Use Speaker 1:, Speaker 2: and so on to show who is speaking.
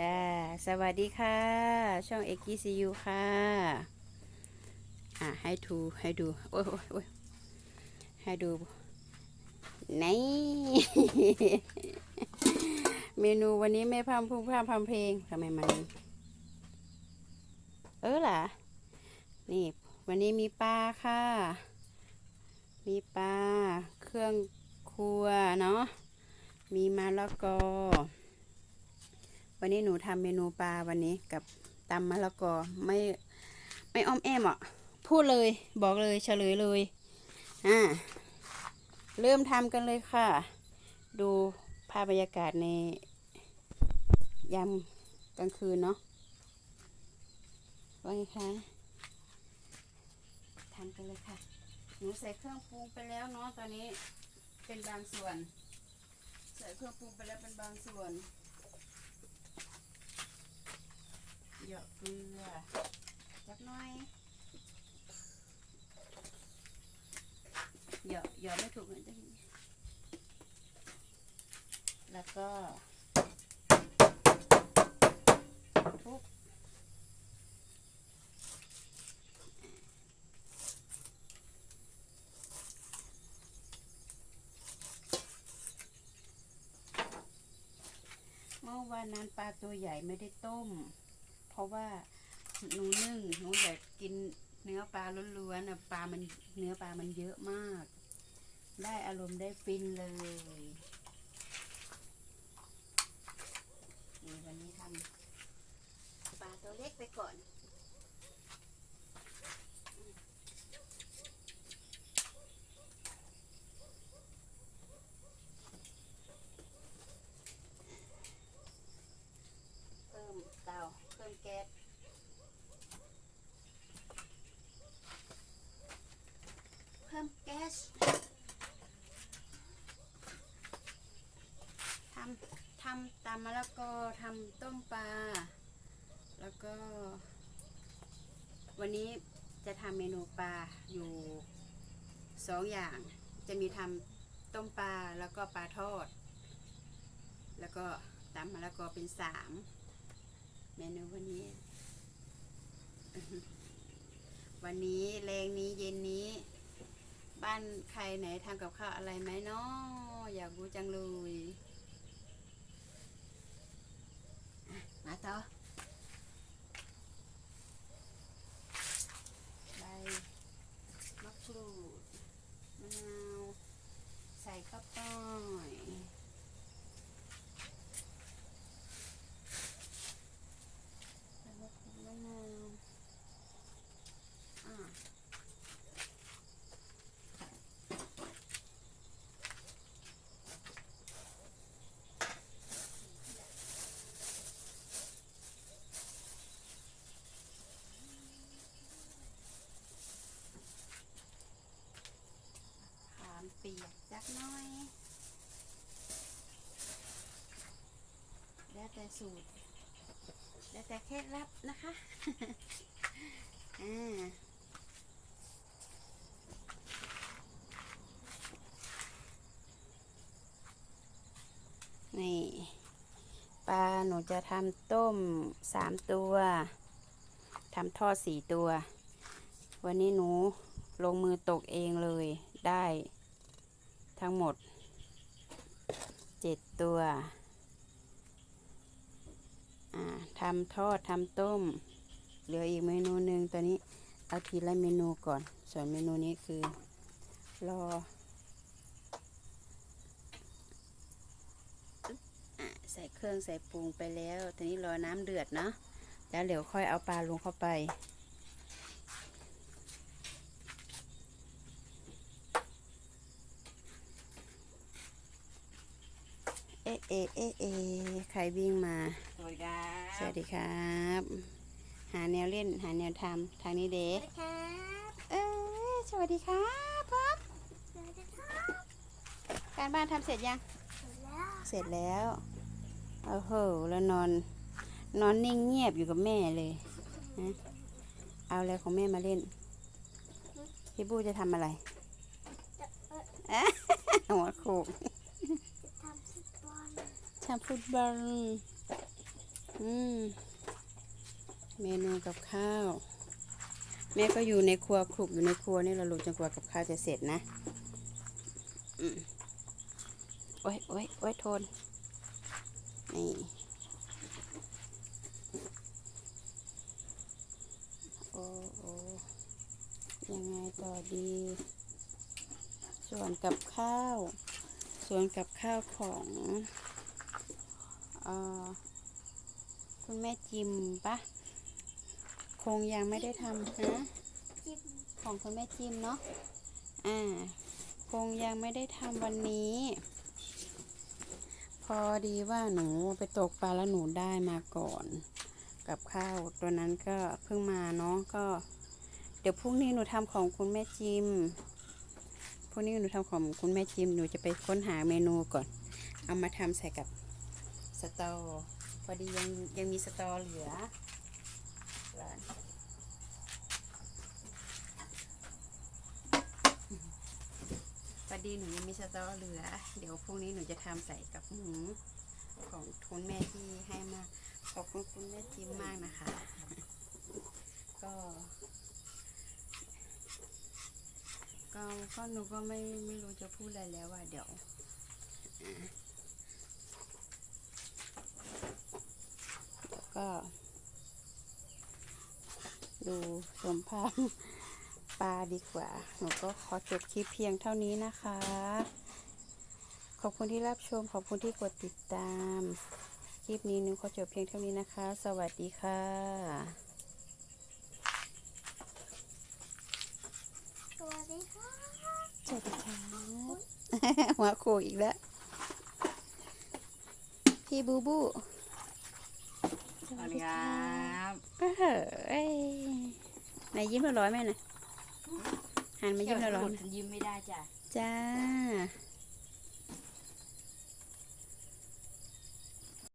Speaker 1: อ่าสวัสดีค่ะ ช่องเอกกี้ซียูค่ะ อ่าให้ดูให้ดู โอ้ยโอ้ยให้ดูนี่เมนูวันนี้ไม่พร่ำพุ่งพร่ำพำเพลงทำไมมัน เออล่ะ นี่ วันนี้มีปลาค่ะ มีปลาเครื่องครัวเนาะมีมะละกอ วันนี้หนูทำเมนูปลาวันนี้กับตำมะละกอไม่ไม่อ้อมแอมอะพูดเลยบอกเลยเฉลยเลยอ่าเริ่มทำกันเลยค่ะ ดูภาพบรรยากาศในยามกลางคืนเนาะว่าไงคะทำกันเลยค่ะ หนูใส่เครื่องปรุงไปแล้วเนาะตอนนี้เป็นบางส่วน ใส่เครื่องปรุงไปแล้วเป็นบางส่วน เหยาะเกลือจักหน่อยเหยาะเหยาะไม่ถูกเหมือนกันแล้วก็ทุบเมื่อวานนั้นปลาตัวใหญ่ไม่ได้ต้ม เพราะว่าหนูนึ่งหนูอยากกินเนื้อปลาล้วนๆนะปลามันเนื้อปลามันเยอะมาก ได้อารมณ์ได้ฟินเลยวันนี้ทำปลาตัวเล็กไปก่อน เพิ่มเตาเพิ่มแก๊สเพิ่มแก๊สทำทำตำมะละกอทำต้มปลา แล้วก็ วันนี้จะทำเมนูปลาอยู่สองอย่าง จะมีทำต้มปลาแล้วก็ปลาทอด แล้วก็ตำมะละกอเป็นสาม เมนูวันนี้ วันนี้แรงนี้เย็นนี้ บ้านใครไหนทำกับข้าวอะไรไหมเนาะอยากรู้จังเลยอะมาต่อใบมะกรูดมะนาว ใส่ข้าวต้อยใส่มะกรูดมะนาวอะ ขาม เปียกจักน้อย แล้วแต่สูตร แล้วแต่เคล็ดลับนะคะอ่านี่ปลาหนูจะทำต้มสามตัวทำทอดสี่ตัว วันนี้หนูลงมือตกเองเลยได้ ทั้งหมดเจ็ดตัวทำทอดทำต้ม เหลืออีกเมนูหนึ่งตอนนี้เอาทีละเมนูก่อน ส่วนเมนูนี้คือ รอใส่เครื่องใส่ปรุงไปแล้วตอนนี้รอน้ำเดือดเนาะแล้วเดี๋ยวค่อยเอาปลาลงเข้าไป เอ๊ะเอ๊ะเอ๊ะเอ๊ะใครวิ่งมา
Speaker 2: สวัสดีครับ
Speaker 1: สวัสดีครับ หาแนวเล่นหาแนวทำทางนี้เด้
Speaker 3: ครับ
Speaker 1: เอ้ยสวัสดีครับพ่อ
Speaker 3: สวัสดีครับ
Speaker 1: การบ้านทำเสร็จยัง
Speaker 3: แล้ว
Speaker 1: เสร็จแล้วโอ้โหแล้วนอน นอนนิ่งเงียบอยู่กับแม่เลยนะเอาอะไรของแม่มาเล่น พี่บูจะทำอะไร
Speaker 3: จะเอ่อ
Speaker 1: อะหัวโขก
Speaker 3: จะทำฟุตบอล
Speaker 1: อืม เมนูกับข้าว แม่ก็อยู่ในครัวคลุกอยู่ในครัวนี่เราลูกจนกว่ากับข้าวจะเสร็จนะอโอ้ยโอ้ยโอ้ยทน นี่โอ้โอ้ยังไงต่อดี ส่วนกับข้าว ส่วนกับข้าวของ คุณแม่จิมปะคงยังไม่ได้ทำนะของคุณแม่จิมเนาะอ่า คงยังไม่ได้ทำวันนี้ พอดีว่าหนูไปตกปลาแล้วหนูได้มาก่อน กับข้าวตัวนั้นก็เพิ่งมาเนาะก็ เดี๋ยวพรุ่งนี้หนูทำของคุณแม่จิมพรุ่งนี้หนูทำของคุณแม่จิมหนูจะไปค้นหาเมนูก่อน เอามาทำใส่กับ สตอพอดียังยังมีสตอเหลือพอดีหนูยังมีสตอเหลือ เดี๋ยวพรุ่งนี้หนูจะทำใส่กับหมูของคุณแม่ที่ให้มาขอบคุณคุณแม่จิมมากนะคะ ก็ก็ก็หนูก็ไม่ไม่รู้จะพูดอะไรแล้วว่าเดี๋ยวอะเดี๋ยว ก็ ดูชมภาพปลาดีกว่า หนูก็ขอจบคลิปเพียงเท่านี้นะคะ ขอบคุณที่รับชม ขอบคุณที่กดติดตาม คลิปนี้หนูขอจบเพียงเท่านี้นะคะ สวัสดีค่ะ
Speaker 3: สวัสดีค่ะ
Speaker 1: สวัสดีค่ะหัวโขกอีกแล้ว พี่บูบู
Speaker 2: ส วัสดีครับ
Speaker 1: เอ้ยไหนยิ้มร้อยๆแม่หน่อยหันมายิ้มร้อยๆหน่อย
Speaker 2: ฉันยิ้มไม่ได้จ้ะ
Speaker 1: จ้า